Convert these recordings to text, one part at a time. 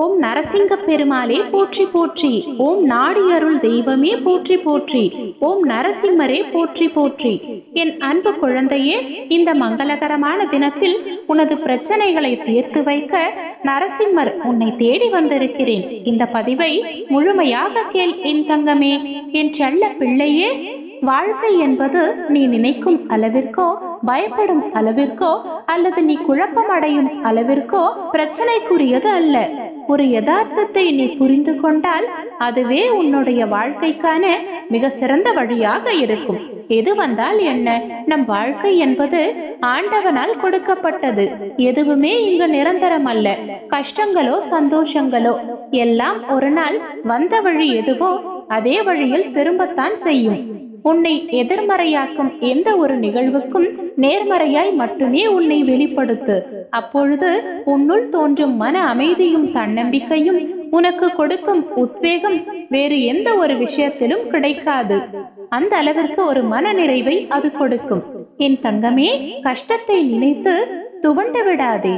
ஓம் நரசிங்க பெருமாளே போற்றி போற்றி. ஓம் நாடி அருள் தெய்வமே போற்றி போற்றி. ஓம் நரசிம்மரே போற்றி போற்றி. என் அன்பு குழந்தையே இந்த மங்களகரமான தினத்தில் உனது பிரச்சனைகளை தீர்த்து வைக்க நரசிம்மர் உன்னை தேடி வந்திருக்கிறேன். இந்த பதிவை முழுமையாக கேள் என் தங்கமே. என் செல்ல பிள்ளையே வாழ்க்கை என்பது நீ நினைக்கும் அளவிற்கோ பயப்படும் அளவிற்கோ அல்லது நீ குழப்பம் அடையும் அளவிற்கோ பிரச்சனைக்குரியது அல்ல. ஒரு யதார்த்தத்தை நீ புரிந்து கொண்டால் அதுவே உன்னுடைய வாழ்க்கைக்கான மிக சிறந்த வழியாக இருக்கும். எது வந்தால் என்ன? நம் வாழ்க்கை என்பது ஆண்டவனால் கொடுக்கப்பட்டது. எதுவுமே இங்கு நிரந்தரம் அல்ல கஷ்டங்களோ சந்தோஷங்களோ எல்லாம் ஒரு நாள் வந்த வழி எதுவோ அதே வழியில் திரும்பத்தான் செய்யும். உன்னை எதிர்மறையாக்கும் எந்த ஒரு நிகழ்வுக்கும் நேர்மறையாய் மட்டுமே உன்னை வெளிப்படுத்து. அப்பொழுது உன்னுள் தோன்றும் மன அமைதியும் தன்னம்பிக்கையும் உனக்கு கொடுக்கும் உத்வேகம் வேறு எந்த ஒரு விஷயத்திலும் கிடைக்காது. அந்த அளவிற்கு ஒரு மன நிறைவை அது கொடுக்கும். என் தங்கமே கஷ்டத்தை நினைத்து துவண்டு விடாதே.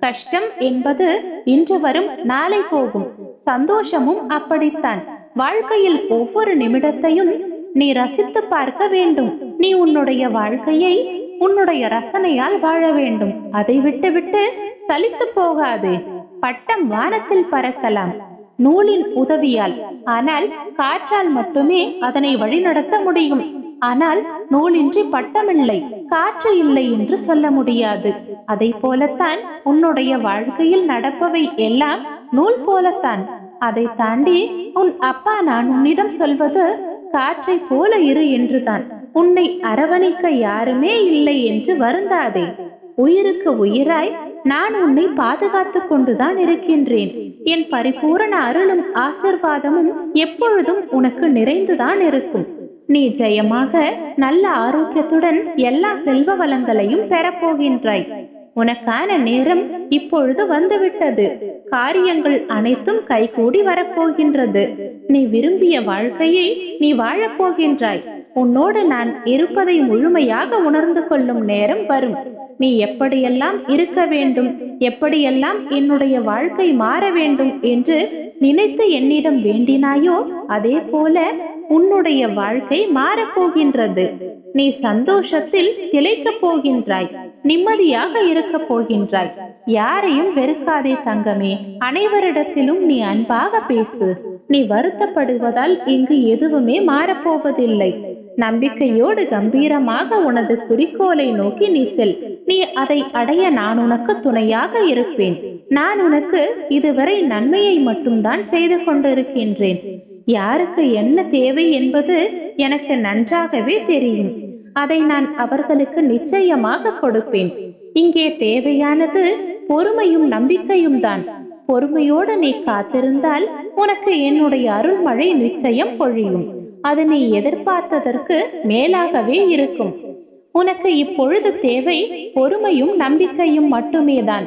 கஷ்டம் என்பது இன்று வரும் நாளை போகும். சந்தோஷமும் அப்படித்தான். வாழ்க்கையில் ஒவ்வொரு நிமிடத்தையும் நீ ரசித்து பார்க்க வேண்டும். நீ உன்னுடைய வாழ்க்கையை உன்னுடைய ரசனையால் வாழ வேண்டும். அதை விட்டுவிட்டு சலித்து போகாது. பட்டம் வானத்தில் பறக்கலாம். நூலின் உதவியால். ஆனால் காற்றால் மட்டுமே அதனை வழிநடத்த முடியும். ஆனால் நூலின்றி பட்டமில்லை. காற்று இல்லை என்று சொல்ல முடியாது. அதை போலத்தான் உன்னுடைய வாழ்க்கையில் நடப்பவை எல்லாம் நூல் போலத்தான். அதை தாண்டி உன் அப்பா நான் உன்னிடம் சொல்வது காற்றை போல இரு என்றுதான். உன்னை அரவணைக்க யாருமே இல்லை என்று வருந்தாதே. உயிருக்கு உயிராய் நான் உன்னை பாதுகாத்துக் கொண்டுதான் இருக்கின்றேன். என் பரிபூரண அருளும் ஆசிர்வாதமும் எப்பொழுதும் உனக்கு நிறைந்துதான் இருக்கும். நீ ஜெயமாக நல்ல ஆரோக்கியத்துடன் எல்லா செல்வ வளங்களையும் பெறப்போகின்றாய் உனக்கான நேரம் இப்பொழுது வந்துவிட்டது. காரியங்கள் அனைத்தும் கைகூடி வரப்போகின்றது. நீ விரும்பிய வாழ்க்கையை நீ வாழப் போகின்றாய். உன்னோடு நான் இருப்பதை முழுமையாக உணர்ந்து கொள்ளும் நேரம் வரும். நீ எப்படியெல்லாம் இருக்க வேண்டும் எப்படியெல்லாம் என்னுடைய வாழ்க்கை மாற வேண்டும் என்று நினைத்து என்னிடம் வேண்டினாயோ அதே போல உன்னுடைய வாழ்க்கை மாறப்போகின்றது. நீ சந்தோஷத்தில் திளைக்கப் போகின்றாய். நிம்மதியாக இருக்க போகின்றாய். யாரையும் வெறுக்காதே தங்கமே. அனைவரிடத்திலும் நீ அன்பாக பேசு. நீ வருத்தப்படுவதால் இங்கு எதுவுமே மாறப்போவதில்லை. நம்பிக்கையோடு கம்பீரமாக உனது குறிக்கோளை நோக்கி நீ செல். நீ அதை அடைய நான் உனக்கு துணையாக இருப்பேன். நான் உனக்கு இதுவரை நன்மையை மட்டும்தான் செய்து கொண்டிருக்கின்றேன். யாருக்கு என்ன தேவை என்பது எனக்கு நன்றாகவே தெரியும். அதை நான் அவர்களுக்கு நிச்சயமாக கொடுப்பேன். இங்கே தேவையானது பொறுமையும் நம்பிக்கையும் தான். பொறுமையோடு நீ காத்திருந்தால் உனக்கு என்னுடைய அருள்மழை நிச்சயம் பொழியும். அது நீ எதிர்பார்த்ததற்கு மேலாகவே இருக்கும். உனக்கு இப்பொழுது தேவை பொறுமையும் நம்பிக்கையும் மட்டுமே தான்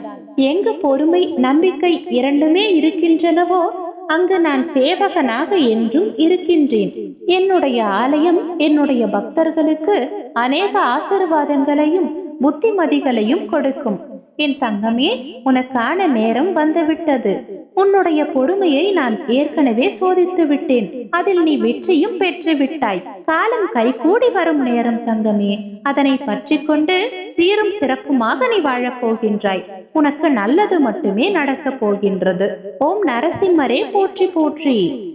எங்கு பொறுமை நம்பிக்கை இரண்டுமே இருக்கின்றனவோ அங்கு நான் சேவகனாக என்றும் இருக்கின்றேன். என்னுடைய ஆலயம் என்னுடைய பக்தர்களுக்கு அநேக ஆசிர்வாதங்களையும் புத்திமதிகளையும் கொடுக்கும். என் தங்கமே உனக்கான நேரம் வந்துவிட்டது. உன்னுடைய பொறுமையை நான் ஏற்கனவே சோதித்து விட்டேன். அதில் நீ வெற்றியும் பெற்று விட்டாய் காலம் கைகூடி வரும் நேரம் தங்கமே. அதனை பற்றி கொண்டு சீரும் சிறப்புமாக நீ வாழப் போகின்றாய். உனக்கு நல்லது மட்டுமே நடக்கப் போகின்றது. ஓம் நரசிம்மரே போற்றி போற்றி.